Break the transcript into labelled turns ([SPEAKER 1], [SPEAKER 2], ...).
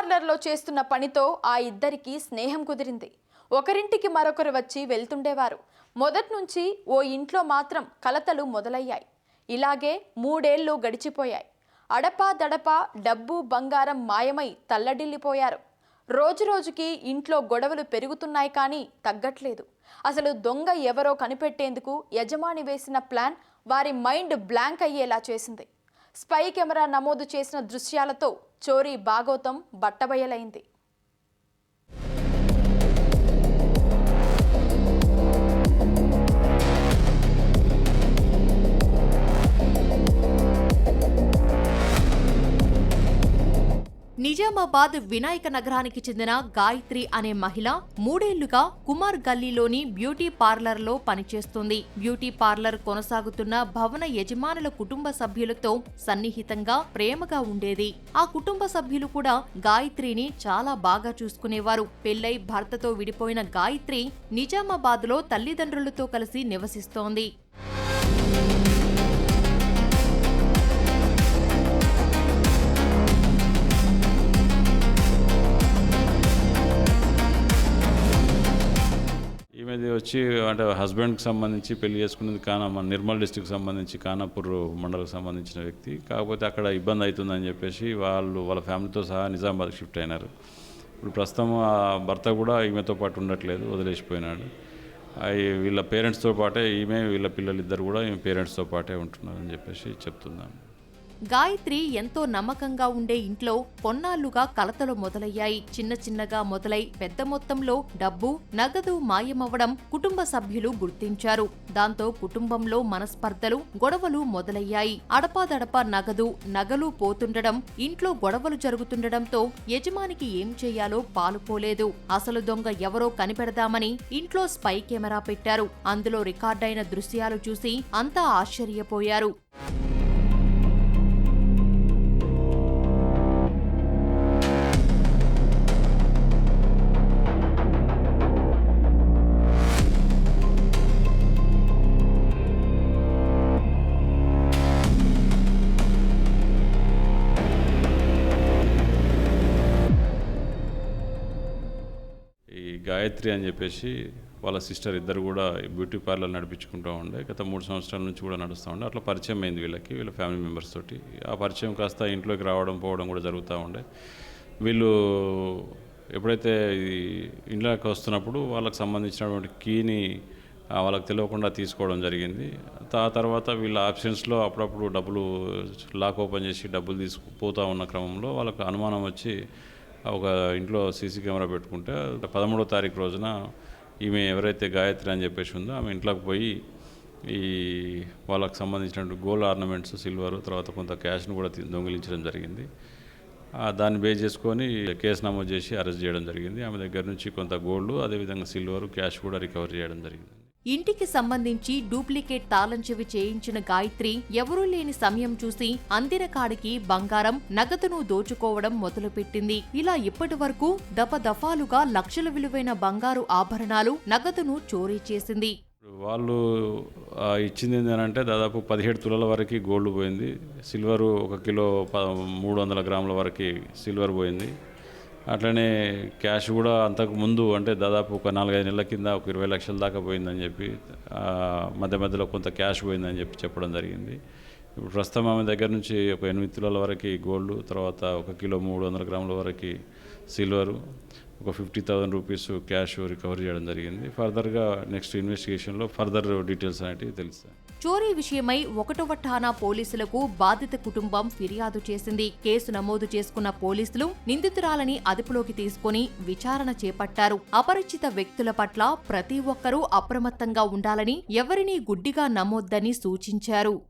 [SPEAKER 1] పార్లర్లో చేస్తున్న పనితో ఆ ఇద్దరికి స్నేహం కుదిరింది. ఒకరింటికి మరొకరు వచ్చి వెళ్తుండేవారు. మొదటి నుంచి ఓ ఇంట్లో మాత్రం కలతలు మొదలయ్యాయి. ఇలాగే మూడేళ్ళు గడిచిపోయాయి. అడపా దడపా డబ్బు బంగారం మాయమై తల్లడిల్లిపోయారు. రోజురోజుకి ఇంట్లో గొడవలు పెరుగుతున్నాయి కానీ తగ్గట్లేదు. అసలు దొంగ ఎవరో కనిపెట్టేందుకు యజమాని వేసిన ప్లాన్ వారి మైండ్ బ్లాంక్ అయ్యేలా చేసింది. స్పై కెమెరా నమోదు చేసిన దృశ్యాలతో చోరీ బాగోతం బట్టబయలైంది.
[SPEAKER 2] నిజామాబాద్ వినాయక నగరానికి చెందిన గాయత్రి అనే మహిళ మూడేళ్ళుగా కుమార్ గల్లీలోని బ్యూటీ పార్లర్లో పనిచేస్తుంది. బ్యూటీ పార్లర్ కొనసాగుతున్న భవన యజమానుల కుటుంబ సభ్యులతో సన్నిహితంగా ప్రేమగా ఉండేది. ఆ కుటుంబ సభ్యులు కూడా గాయత్రిని చాలా బాగా చూసుకునేవారు. పెళ్ళై భర్తతో విడిపోయిన గాయత్రి నిజామాబాద్లో తల్లిదండ్రులతో కలిసి నివసిస్తోంది.
[SPEAKER 3] వచ్చి అంటే హస్బెండ్కి సంబంధించి పెళ్ళి చేసుకున్నది కానా మన నిర్మల్ డిస్టిక్ సంబంధించి కానాపూర్ మండలకు సంబంధించిన వ్యక్తి. కాకపోతే అక్కడ ఇబ్బంది అవుతుందని చెప్పేసి వాళ్ళు వాళ్ళ ఫ్యామిలీతో సహా నిజామాబాద్కి షిఫ్ట్ అయినారు. ఇప్పుడు ప్రస్తుతం ఆ భర్త కూడా ఈమెతో పాటు ఉండట్లేదు వదిలేసిపోయినాడు. అవి వీళ్ళ పేరెంట్స్తో పాటే ఈమె వీళ్ళ పిల్లలు ఇద్దరు కూడా ఈమె పేరెంట్స్తో పాటే ఉంటున్నారని చెప్పేసి చెప్తున్నాను.
[SPEAKER 2] గాయత్రి ఎంతో నమ్మకంగా ఉండే ఇంట్లో కొన్నాళ్ళుగా కలతలు మొదలయ్యాయి. చిన్న చిన్నగా మొదలై పెద్ద మొత్తంలో డబ్బు నగదు మాయమవ్వడం కుటుంబ సభ్యులు గుర్తించారు. దాంతో కుటుంబంలో మనస్పర్ధలు గొడవలు మొదలయ్యాయి. అడపాదడపా నగదు నగలు పోతుండడం ఇంట్లో గొడవలు జరుగుతుండడంతో యజమానికి ఏం చేయాలో పాలుపోలేదు. అసలు దొంగ ఎవరో కనిపెడదామని ఇంట్లో స్పై కెమెరా పెట్టారు. అందులో రికార్డైన దృశ్యాలు చూసి అంతా ఆశ్చర్యపోయారు.
[SPEAKER 3] గాయత్రి అని చెప్పేసి వాళ్ళ సిస్టర్ ఇద్దరు కూడా బ్యూటీ పార్లర్ నడిపించుకుంటూ ఉండే. గత మూడు సంవత్సరాల నుంచి కూడా నడుస్తూ ఉండే. అట్లా పరిచయం అయింది వీళ్ళకి వీళ్ళ ఫ్యామిలీ మెంబర్స్ తోటి. ఆ పరిచయం కాస్త ఇంట్లోకి రావడం పోవడం కూడా జరుగుతూ ఉండే. వీళ్ళు ఎప్పుడైతే ఇంట్లోకి వస్తున్నప్పుడు వాళ్ళకి సంబంధించినటువంటి కీని వాళ్ళకి తెలియకుండా తీసుకోవడం జరిగింది. ఆ తర్వాత వీళ్ళ ఆప్షన్స్లో అప్పుడప్పుడు డబ్బులు లాక్ ఓపెన్ చేసి డబ్బులు తీసుకుపోతూ ఉన్న క్రమంలో వాళ్ళకు అనుమానం వచ్చి ఒక ఇంట్లో సీసీ కెమెరా పెట్టుకుంటే పదమూడో తారీఖు రోజున ఈమె ఎవరైతే గాయత్రి అని చెప్పేసి ఉందో ఆమె ఇంట్లోకి పోయి ఈ వాళ్ళకు సంబంధించినటువంటి గోల్డ్ ఆర్నమెంట్స్ సిల్వర్ తర్వాత కొంత క్యాష్ను కూడా దొంగిలించడం జరిగింది. దాన్ని బేస్ చేసుకొని కేసు నమోదు చేసి అరెస్ట్ చేయడం జరిగింది. ఆమె దగ్గర నుంచి కొంత గోల్డ్ అదేవిధంగా సిల్వర్ క్యాష్ కూడా రికవర్ చేయడం జరిగింది.
[SPEAKER 2] ఇంటికి సంబంధించి డూప్లికేట్ తాళం చెవి చేయించిన గాయత్రి ఎవరూ లేని సమయం చూసి అందిన కాడికి బంగారం నగదును దోచుకోవడం మొదలుపెట్టింది. ఇలా ఇప్పటి వరకు దఫాలుగా లక్షల విలువైన బంగారు ఆభరణాలు నగదును చోరీ చేసింది.
[SPEAKER 3] వాళ్ళు ఇచ్చింది ఏంటంటే దాదాపు పదిహేడు తులాల వరకు గోల్డ్ పోయింది. సిల్వరు ఒక కిలో ప మూడు వందల గ్రాముల వరకు సిల్వర్ పోయింది. అట్లనే క్యాష్ కూడా అంతకు ముందు అంటే దాదాపు ఒక నాలుగైదు నెలల కింద ఒక ఇరవై లక్షల దాకా పోయిందని చెప్పి మధ్య మధ్యలో కొంత క్యాష్ పోయిందని చెప్పి చెప్పడం జరిగింది. ఇప్పుడు ప్రస్తుతం ఆమె దగ్గర నుంచి ఒక ఎనిమిది తులాల వరకు గోల్డ్ తర్వాత ఒక కిలో మూడు వందల గ్రాముల వరకు సిల్వరు ఒక fifty thousand rupees cash recovery చేయడం జరిగింది. ఫర్దర్గా నెక్స్ట్ ఇన్వెస్టిగేషన్లో ఫర్దర్ డీటెయిల్స్ అనేటివి తెలుస్తాయి.
[SPEAKER 2] చోరీ విషయమై ఒకటవ ఠాణా పోలీసులకు బాధిత కుటుంబం ఫిర్యాదు చేసింది. కేసు నమోదు చేసుకున్న పోలీసులు నిందితురాలని అదుపులోకి తీసుకుని విచారణ చేపట్టారు. అపరిచిత వ్యక్తుల పట్ల ప్రతి ఒక్కరూ అప్రమత్తంగా ఉండాలని ఎవరినీ గుడ్డిగా నమ్మొద్దని సూచించారు.